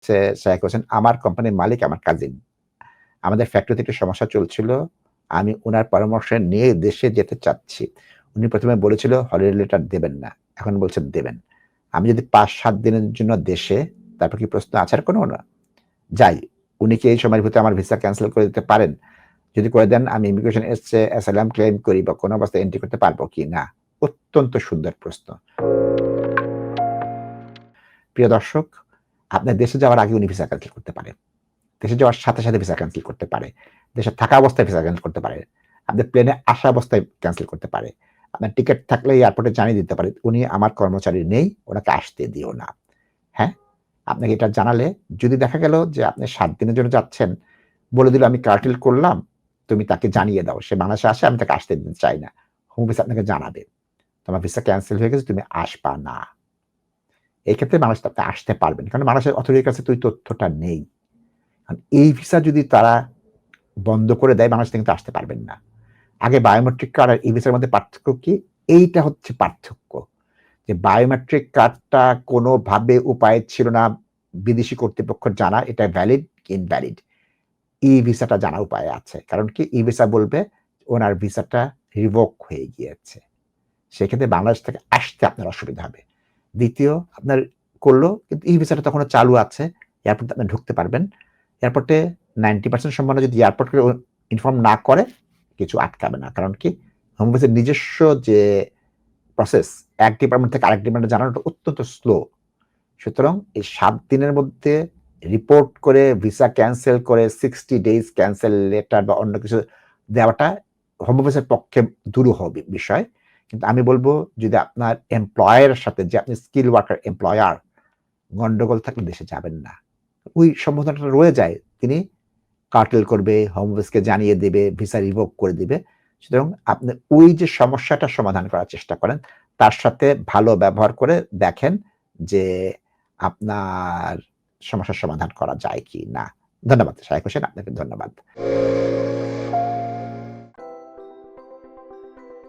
হচ্ছে শায়েক হোসেন আমার কোম্পানির মালিক আমার কাজিন। আমাদের ফ্যাক্টরিতে একটু সমস্যা চলছিল। আমি উনার পরামর্শ নিয়ে দেশে যেতে চাচ্ছি। উনি প্রথমে বলেছিল হলিডে লেটার দেবেন না। এখন বলছেন দেবেন। আমি যদি ৫-৭ দিনের জন্য দেশে, তারপর কি প্রশ্ন আছে আর কোনো না? যাই। উনি কি এই সময়ের ভিতরে আমার ভিসা ক্যান্সেল করে দিতে পারেন? যদি করে দেন আমি ইমিগ্রেশন এসে অ্যাসাইলাম ক্লেইম করি বা কোনো অবস্থায় এন্ট্রি করতে পারব কি না? অত্যন্ত সুন্দর প্রশ্ন। প্রিয় দর্শক, আপনার দেশে যাওয়ার আগে উনি ভিসা ক্যানসেল করতে পারে। দেশে যাওয়ার সাথে, সাথে ভিসা ক্যানসেল করতে পারে। দেশে থাকা অবস্থায় ভিসা ক্যানসেল করতে পারে। আপনার প্লেনে আসা অবস্থায় ক্যানসেল করতে পারে। আপনার টিকেট থাকলে এয়ারপোর্টে জানিয়ে দিতে পারে। উনি আমার কর্মচারী নেই, ওনাকে আসতে দিও না। হ্যাঁ? আপনাকে এটা জানালে যদি দেখা গেল যে আপনি সাত দিনের জন্য যাচ্ছেন, বলে দিল আমি কার্টেল করলাম, তুমি তাকে জানিয়ে দাও। সে বাংলাদেশে আসে আমি তাকে আসতে দিতে চাই না। হোম অফিস আপনাকে জানাবে। তোমার ভিসা ক্যান্সেল হয়ে গেছে, তুমি আসবা না। এই ক্ষেত্রে বাংলাদেশে আপনি আসতে পারবেন। কারণ বাংলাদেশের অথরিটির কাছে তো ওই তথ্যটা নেই। কারণ এই ভিসা যদি তারা বন্ধ করে দেয়, বাংলাদেশ কিন্তু আসতে পারবেন না। আগে বায়োমেট্রিক কার্ড আর ই ভিসার মধ্যে পার্থক্য কি? এইটা হচ্ছে পার্থক্য। যে বায়োমেট্রিক কার্ডটা কোনোভাবে উপায় ছিল না বিদেশি কর্তৃপক্ষ জানা এটা ভ্যালিড ইনভ্যালিড। ই ভিসাটা জানা উপায় আছে। কারণ কি ই ভিসা বলবে ওনার ভিসাটা রিভোক হয়ে গিয়েছে। সেক্ষেত্রে বাংলাদেশ থেকে আসতে আপনার অসুবিধা হবে। দ্বিতীয় আপনার করল, কিন্তু ই ভিসাটা তখনও চালু আছে। এয়ারপোর্টে আপনি ঢুকতে পারবেন। এয়ারপোর্টে 90% সম্ভাবনা যদি এয়ারপোর্টকে ইনফর্ম না করে, কিছু আটকাবে না। কারণ কি হোম অফিসের নিজস্ব যে প্রসেস এক ডিপার্টমেন্ট থেকে আরেক ডিপার্টমেন্টে জানানোটা অত্যন্ত স্লো। সুতরাং এই সাত দিনের মধ্যে রিপোর্ট করে ভিসা ক্যান্সেল করে 60 ডেইজ ক্যান্সেল লেটার বা অন্য কিছু দেওয়াটা হোম অফিসের পক্ষে দুরূহ বি বিষয়। কিন্তু আমি বলব যদি আপনার এমপ্লয়ার এর সাথে যে আপনি স্কিল ওয়ার্কার এমপ্লয়ার গন্ডগোল থাকলে দেশে যাবেন না। ওই সম্ভাবনাটা রয়ে যায়। তিনি কার্টেল করবে, হোম অফিসকে জানিয়ে দেবে, ভিসা রিভোক করে দিবে। সুতরাং আপনি ওই যে সমস্যাটা সমাধান করার চেষ্টা করেন। তার সাথে ভালো ব্যবহার করে দেখেন যে আপনার সমস্যার সমাধান করা যায় কি না। ধন্যবাদ শায়েক হোসেন আপনাকে ধন্যবাদ।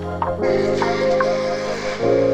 thank you.